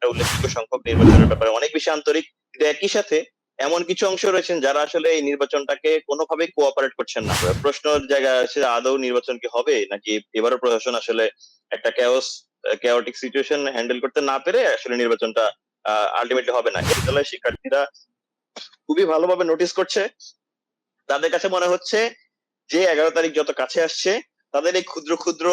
একটা উল্লেখযোগ্য সংখ্যক নির্বাচনের ব্যাপারে। অনেক বেশি আন্তরিক। একই সাথে এমন কিছু অংশ রয়েছেন যারা আসলে এই নির্বাচনটাকে কোনোভাবে কোঅপারেট করছেন না। প্রশ্ন জায়গা আছে আদৌ নির্বাচন কি হবে? নাকি এবারও প্রশাসন আসলে একটা ক্যাওস কেওটিক সিচুয়েশন হ্যান্ডেল করতে না পেরে আসলে নির্বাচনটা আলটিমেটলি হবে না? বিদ্যালয়ের শিক্ষার্থীরা খুবই ভালোভাবে নোটিস করছে। তাদের কাছে মনে হচ্ছে যে এগারো তারিখ যত কাছে আসছে তাদের এই ক্ষুদ্র ক্ষুদ্র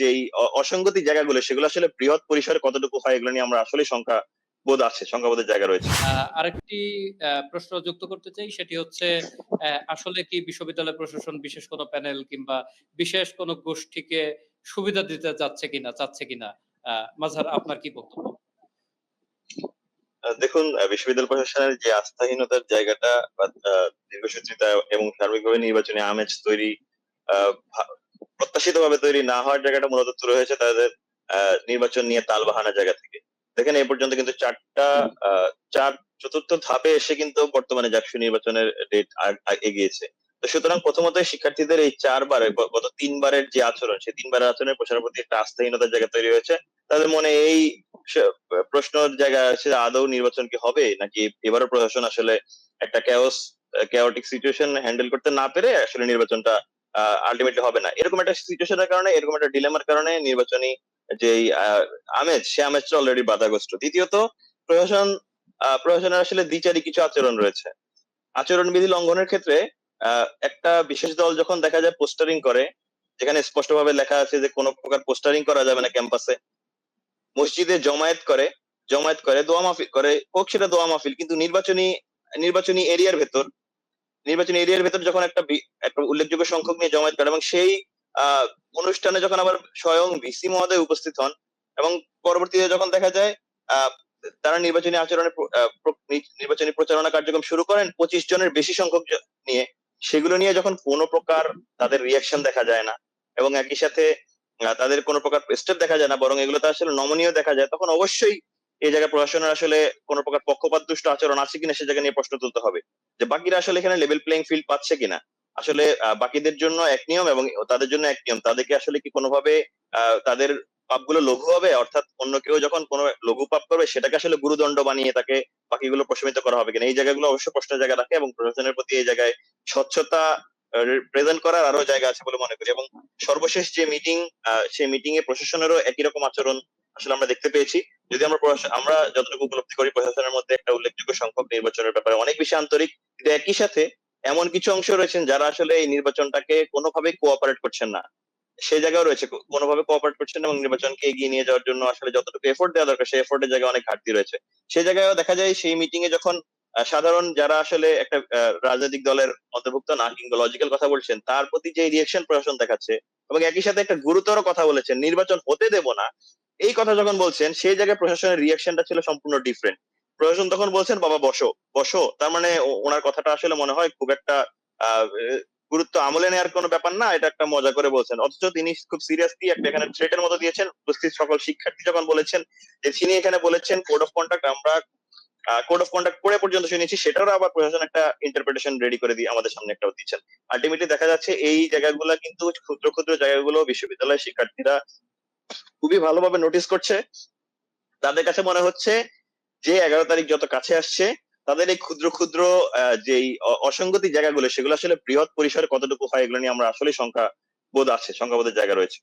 যেই অসঙ্গতি জায়গাগুলো সেগুলো আসলে বৃহৎ পরিসরে কতটুকু হয় এগুলো নিয়ে আমরা আসলে সংখ্যা বোধ আছে সংখ্যাবোধের জায়গা রয়েছে। আরেকটি প্রশ্ন যুক্ত করতে চাই সেটি হচ্ছে আসলে কি বিশ্ববিদ্যালয় প্রশাসন বিশেষ কোনো প্যানেল কিংবা বিশেষ কোনো গোষ্ঠীকে সুবিধা দিতে যাচ্ছে কিনা চাচ্ছে কিনা? মাঝার আপনার কি বক্তব্য? দেখুন বিশ্ববিদ্যালয় প্রশাসনের যে আস্থাহীনতার জায়গাটা বা দীর্ঘসূত্রিতা এবং সার্বিকভাবে নির্বাচনী আমেজ তৈরি প্রত্যাশিত ভাবে তৈরি না হওয়ার জায়গাটা মূলত শুরু হয়েছে তাদের নির্বাচন নিয়ে তাল বাহানা জায়গা থেকে। দেখেন এই পর্যন্ত কিন্তু চারটা চার চতুর্থ ধাপে এসে কিন্তু বর্তমানে জাকসু নির্বাচনের ডেট এগিয়েছে। তো সুতরাং প্রথমত শিক্ষার্থীদের এই চারবারের গত তিনবারের যে আচরণ, সেই তিনবারের আচরণের প্রচারের প্রতি একটা আস্থাহীনতার জায়গা তৈরি হয়েছে। তাদের মনে এই প্রশ্নের জায়গা আছে আদৌ নির্বাচন কি হবে? নাকি এবারও প্রশাসন আসলে একটা ক্যাওস কেওটিক সিচুয়েশন হ্যান্ডেল করতে না পেরে আসলে নির্বাচনটা আলটিমেটলি হবে না। এরকম একটা সিচুয়েশনের কারণে, এরকম একটা ডিলেমার কারণে নির্বাচনী যে আমেজ, সে আমেজটা অলরেডি বাধাগ্রস্ত। দ্বিতীয়ত, প্রশাসন প্রশাসনের আসলে দ্বিচারী কিছু আচরণ রয়েছে। আচরণবিধি লঙ্ঘনের ক্ষেত্রে একটা বিশেষ দল যখন দেখা যায় পোস্টারিং করে, যেখানে স্পষ্টভাবে লেখা আছে যে কোনো প্রকার পোস্টারিং করা যাবে না ক্যাম্পাসে মসজিদে জমায়েত করে জমায়েত করে, দোয়া মাহফিল, করে হোক সেটা দোয়া মাহফিল, কিন্তু নির্বাচনী নির্বাচনী এরিয়ার ভেতর নির্বাচনী এরিয়ার ভেতর যখন একটা একটা উল্লেখযোগ্য সংখ্যক নিয়ে জমায়েত করে এবং সেই অনুষ্ঠানে যখন আবার স্বয়ং ভিসি মহোদয় উপস্থিত হন এবং পরবর্তীতে যখন দেখা যায় তারা নির্বাচনী আচরণে নির্বাচনী প্রচারণা কার্যক্রম শুরু করেন, পঁচিশ জনের বেশি সংখ্যক নিয়ে, সেগুলো নিয়ে যখন কোনো প্রকার তাদের রিয়াকশন দেখা যায় না এবং একই সাথে তাদের কোনো প্রকার স্টেপ দেখা যায় না, বরং এগুলো তো আসলে নমনীয় দেখা যায়, তখন অবশ্যই এই জায়গায় প্রশাসনের আসলে কোনো প্রকার পক্ষপাত দুষ্ট আচরণ আছে কিনা সে জায়গা নিয়ে প্রশ্ন তুলতে হবে। যে বাকিরা আসলে এখানে লেভেল প্লেইং ফিল্ড পাচ্ছে কিনা? আসলে বাকিদের জন্য এক নিয়ম এবং তাদের জন্য এক নিয়ম। তাদেরকে আসলে কি কোনোভাবে তাদের পাপগুলো লঘু হবে? অর্থাৎ অন্য কেউ যখন কোনো লঘু পাপ করবে, সেটাকে আসলে গুরুদণ্ড বানিয়ে তাকে বাকিগুলো প্রশমিত করা হবে কিনা? এই জায়গাগুলো অবশ্য প্রশ্নের জায়গা রাখে এবং প্রশাসনের প্রতি এই জায়গায় স্বচ্ছতা প্রেজেন্ট করার আরও জায়গা আছে বলে মনে করি। এবং সর্বশেষ যে মিটিং সেই মিটিং এ প্রশাসনেরও একই রকম আচরণ আসলে আমরা দেখতে পেয়েছি। যদি আমরা আমরা যতটুকু উপলব্ধি করি প্রশাসনের মধ্যে একটা উল্লেখযোগ্য সংখ্যক নির্বাচনের ব্যাপারে অনেক বেশি আন্তরিক। কিন্তু একই সাথে এমন কিছু অংশ রয়েছেন যারা আসলে এই নির্বাচনটাকে কোনোভাবেই কোঅপারেট করছেন না। সেই জায়গাও রয়েছে কোনোভাবে কোঅপারেট করছেন এবং নির্বাচনকে এগিয়ে নিয়ে যাওয়ার জন্য আসলে যতটুকু এফোর্ট দেওয়া দরকার, সেই এফোর্টের জায়গায় অনেক ঘাটতি রয়েছে। সেই জায়গায় দেখা যায় সেই মিটিং এ যখন সাধারণ যারা আসলে একটা রাজনৈতিক দলের অন্তর্ভুক্ত না কিংবা লজিক্যাল কথা বলছেন, তার প্রতি যে রিয়েকশন প্রশাসন দেখাচ্ছে এবং একই সাথে একটা গুরুতর কথা বলেছেন, নির্বাচন হতে দেব না এই কথা যখন বলছেন, সেই জায়গায় প্রশাসনের রিয়াকশনটা ছিল সম্পূর্ণ ডিফারেন্ট প্রশাসন তখন বলছেন, বাবা, বসো বসো। তার মানে ওনার কথাটা আসলে মনে হয় খুব একটা গুরুত্ব আমলে নেওয়ার কোনো ব্যাপার না, এটা একটা মজা করে বলছেন। অথচ তিনি খুব সিরিয়াসলি একটা এখানে থ্রেটের মতো দিয়েছেন। উপস্থিত সকল শিক্ষার্থী যখন বলেছেন যে, তিনি এখানে বলেছেন কোড অফ কন্ডাক্ট আমরা কোড অফ কন্ডাক্ট পড়ে পর্যন্ত শুনেছি, সেটারও আবার প্রশাসন একটা ইন্টারপ্রিটেশন রেডি করে দিয়ে আমাদের সামনে একটা দিচ্ছেন আলটিমেটলি দেখা যাচ্ছে, এই জায়গাগুলো কিন্তু ক্ষুদ্র ক্ষুদ্র জায়গাগুলো বিশ্ববিদ্যালয়ের শিক্ষার্থীরা খুবই ভালোভাবে নোটিস করছে। তাদের কাছে মনে হচ্ছে যে এগারো তারিখ যত কাছে আসছে, তাদের এই ক্ষুদ্র ক্ষুদ্র যেই অসঙ্গতি জায়গাগুলো, সেগুলো আসলে বৃহৎ পরিসরে কতটুকু হয়, এগুলো নিয়ে আমরা আসলে সংখ্যা বোধ আছে সংখ্যাবোধের জায়গা রয়েছে।